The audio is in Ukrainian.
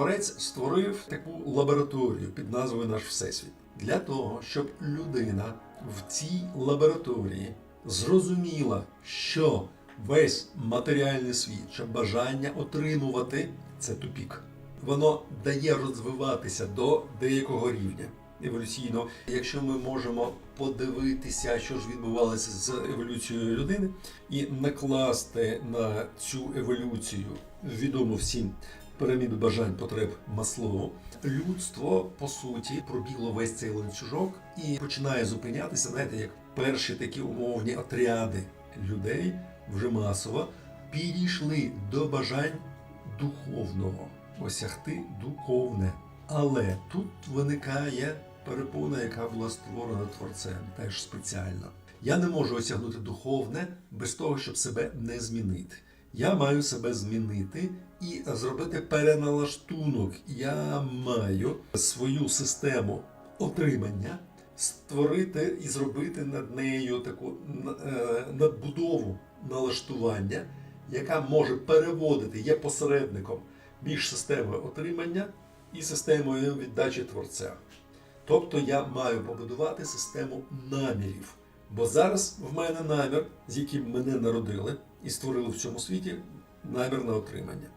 Творець створив таку лабораторію під назвою Наш Всесвіт для того, щоб людина в цій лабораторії зрозуміла, що весь матеріальний світ, що бажання отримувати це тупік. Воно дає розвиватися до деякого рівня еволюційно. Якщо ми можемо подивитися, що ж відбувалося з еволюцією людини, і накласти на цю еволюцію відому всім піраміду бажань потреб Маслоу, людство по суті пробігло весь цей ланцюжок і починає зупинятися, знаєте, як перші такі умовні отряди людей вже масово підійшли до бажань духовного, осягти духовне. Але тут виникає перепона, яка була створена творцем, теж спеціально. Я не можу осягнути духовне без того, щоб себе не змінити. Я маю себе змінити і зробити переналаштунок. Я маю свою систему отримання створити і зробити над нею таку е, надбудову налаштування, яка може переводити, є посередником між системою отримання і системою віддачі творця. Тобто я маю побудувати систему намірів. Бо зараз в мене намір, з яким мене народили і створили в цьому світі, намір на отримання.